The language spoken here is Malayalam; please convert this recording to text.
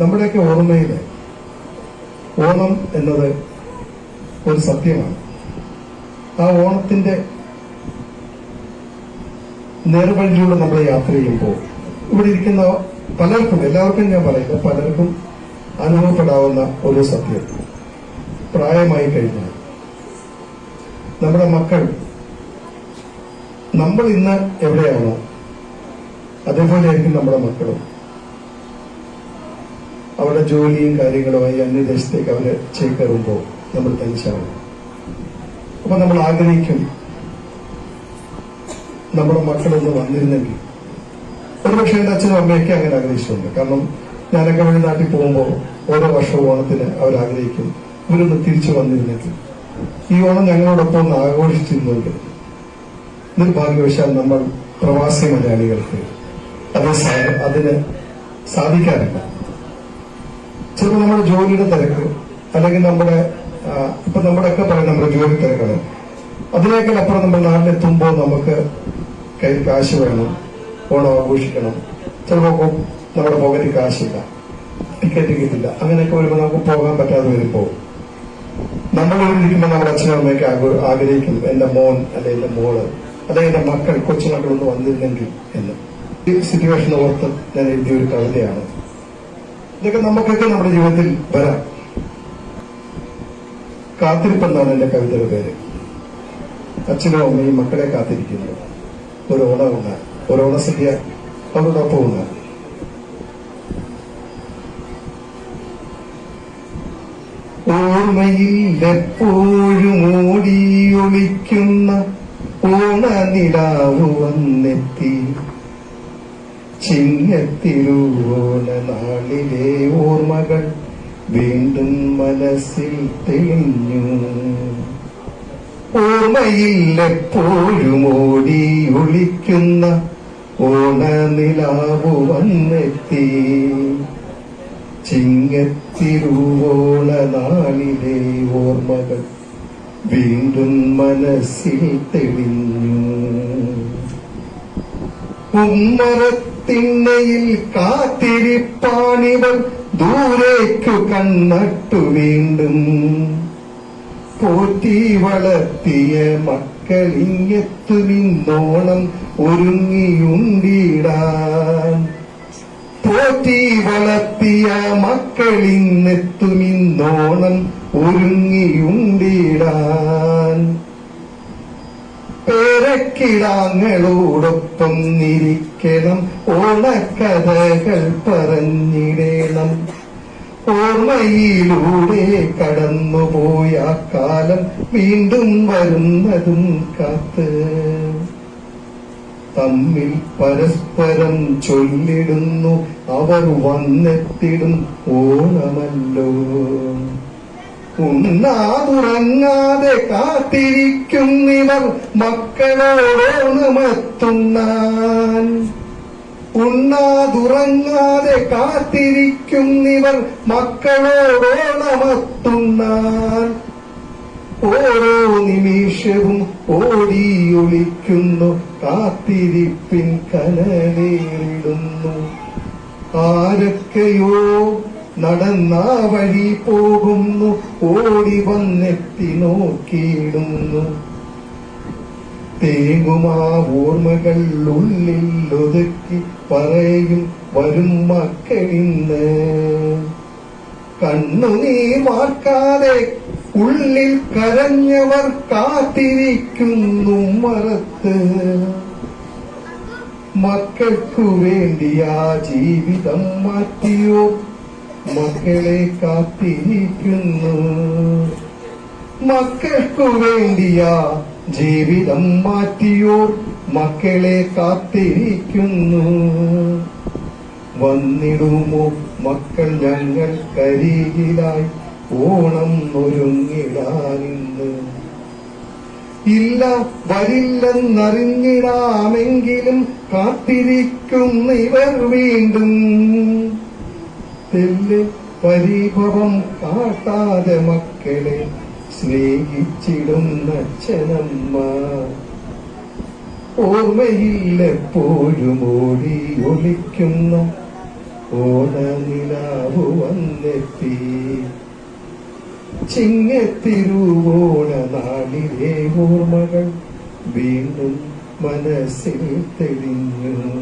നമ്മുടെയൊക്കെ ഓർമ്മയിൽ ഓണം എന്നത് ഒരു സത്യമാണ്. ആ ഓണത്തിന്റെ നേർവഴിയിലൂടെ നമ്മൾ യാത്ര ചെയ്യുമ്പോൾ ഇവിടെ ഇരിക്കുന്ന പലർക്കും എല്ലാവർക്കും ഞാൻ പറയുന്നത് പലർക്കും അനുഭവപ്പെടാവുന്ന ഒരു സത്യം. പ്രായമായി കഴിഞ്ഞാൽ നമ്മുടെ മക്കൾ നമ്മൾ ഇന്ന് എവിടെയാണോ അതേപോലെയായിരിക്കും നമ്മുടെ മക്കളും. അവരുടെ ജോലിയും കാര്യങ്ങളുമായി അന്യദേശത്തേക്ക് അവർ ചേക്കേറുമ്പോൾ നമ്മൾ തനിച്ചാവും അപ്പൊ നമ്മൾ ആഗ്രഹിക്കും നമ്മുടെ മക്കളൊന്ന് വന്നിരുന്നെങ്കിൽ. ഒരുപക്ഷെ എന്റെ അച്ഛനും അമ്മയൊക്കെ അങ്ങനെ ആഗ്രഹിച്ചിട്ടുണ്ട്. കാരണം ഞാനൊക്കെ വഴി നാട്ടിൽ പോകുമ്പോൾ ഓരോ വർഷവും ഓണത്തിന് അവരാഗ്രഹിക്കും. ഇവരൊന്ന് തിരിച്ചു വന്നിരുന്നെങ്കിൽ. ഈ ഓണം ഞങ്ങളോടൊപ്പം ഒന്ന് ആഘോഷിച്ചിരുന്നുണ്ട് നിർഭാഗ്യവശാൽ നമ്മൾ പ്രവാസി മലയാളികൾക്ക് അത് അതിന് സാധിക്കാറില്ല. ചിലപ്പോൾ നമ്മുടെ ജോലിയുടെ തിരക്ക് അല്ലെങ്കിൽ നമ്മുടെ ഇപ്പൊ നമ്മുടെയൊക്കെ പറയും നമ്മുടെ ജോലി തിരക്കുകൾ അതിനേക്കാൾ അപ്പുറം നമ്മൾ നാട്ടിലെത്തുമ്പോൾ നമുക്ക് കയ്യിൽ കാശ് വേണം ഓണം ആഘോഷിക്കണം. ചിലപ്പോൾ നമ്മുടെ പോകറ്റിൽ കാശില്ല ടിക്കറ്റ് കിട്ടില്ല അങ്ങനെയൊക്കെ വരുമ്പോൾ നമുക്ക് പോകാൻ പറ്റാതെ വരുമ്പോൾ നമ്മൾ ഇരിക്കുമ്പോൾ നമ്മുടെ അച്ഛനും അമ്മയൊക്കെ ആഗ്രഹ- ആഗ്രഹിക്കും എന്റെ മോൻ അല്ലെ എന്റെ മോൾ അല്ലെ എന്റെ മക്കൾ കൊച്ചുമക്കളൊന്ന് വന്നിരുന്നെങ്കിൽ എന്ന്. ഈ സിറ്റുവേഷൻ ഓർത്ത് ഞാൻ എഴുതിയ ഒരു കവിതയാണ്. ഇതൊക്കെ നമുക്കൊക്കെ നമ്മുടെ ജീവിതത്തിൽ വരാം. കാത്തിരിപ്പെന്നാണ് എന്റെ കവിതയുടെ പേര്. അച്ഛനും അമ്മയും മക്കളെ കാത്തിരിക്കുന്നു. ഒരു ഓണ ഉണ്ട് ഒരു ഓണസദ്യ അവരോടൊപ്പം ഉണ്ട് ഓർമ്മയിൽ എപ്പോഴും ഓടിയൊളിക്കുന്ന ഓണനിലാവ് വന്നെത്തി. ചിങ്ങത്തിരുവോണ നാളിലെ ഓർമ്മകൾ വീണ്ടും മനസ്സിൽ തെളിഞ്ഞു. ഓർമ്മയിൽ എപ്പോഴും ഓടി ഒളിക്കുന്ന ഓണനിലാവു വന്നെത്തി. ചിങ്ങത്തിരുവോണ നാളിലെ ഓർമ്മകൾ വീണ്ടും മനസ്സിൽ തെളിഞ്ഞു. ഉമ്മറത്തിണ്ണയിൽ കാത്തിരിപ്പാണിവൻ ദൂരേക്കു കണ്ണട്ടു വീണ്ടും പോറ്റി വളർത്തിയ മക്കളിങ്ങെത്തുമിന്നോണം ഒരുങ്ങിയുണ്ടിടാൻ. പോറ്റി വളർത്തിയ മക്കളിന്നെത്തുമിന്നോണം ഒരുങ്ങിയുണ്ടിടാൻ. പേരക്കിടാങ്ങളോടൊപ്പം നിരിക്കണം. ഓണക്കഥകൾ പറഞ്ഞിടണം. ഓർമ്മയിലൂടെ കടന്നുപോയ കാലം വീണ്ടും വരുന്നതും കാത്ത്. തമ്മിൽ പരസ്പരം ചൊല്ലിടുന്നു. അവർ വന്നെത്തിടും ഓണമല്ലോ. ഉണ്ണാതുറങ്ങാതെ കാത്തിരിക്കുന്നിവർ മക്കളോടോണമെത്തുന്ന ഉണ്ണാതുറങ്ങാതെ കാത്തിരിക്കുന്നിവർ മക്കളോടോണമെത്തുന്ന ഓരോ നിമിഷവും ഓടിയൊളിക്കുന്നു കാത്തിരിപ്പിൻ കനലേറിടുന്നു. ആരൊക്കെയോ നടന്നാ വഴി പോകുന്നു ഓടി വന്നെത്തി നോക്കിയിടുന്നു. തേങ്ങുമാ ഓർമ്മകൾ ഉള്ളിൽ ഒതുക്കി പറയും വരും മക്കളിന്ന്. കണ്ണുനീർ വാർക്കാതെ ഉള്ളിൽ കരഞ്ഞവർ കാത്തിരിക്കുന്നു മറത്ത്. മക്കൾക്കു വേണ്ടിയ ജീവിതം മാറ്റിയോ? മക്കളെ കാത്തിരിക്കുന്നു. മക്കൾക്കു വേണ്ടിയ ജീവിതം മാറ്റിയോർ മക്കളെ കാത്തിരിക്കുന്നു. വന്നിടുമോ? മക്കൾ ഞങ്ങൾ കരികിലായി ഓണം ഒരുങ്ങിടാനിന്ന്. ഇല്ല വരില്ലെന്നറിഞ്ഞിടാമെങ്കിലും കാത്തിരിക്കുന്നിവർ വീണ്ടും. തെല്ല് പരിഭവം കാട്ടാതെ മക്കളെ സ്നേഹിച്ചിടുന്ന അച്ഛനമ്മ. ഓർമ്മയില്ലെപ്പോഴും ഓടി ഒളിക്കുന്ന ഓണനിലാവു വന്നെത്തി. ചിങ്ങത്തിരുവോണ നാളിലെ ഓർമ്മകൾ വീണ്ടും മനസ്സിൽ തെളിഞ്ഞു.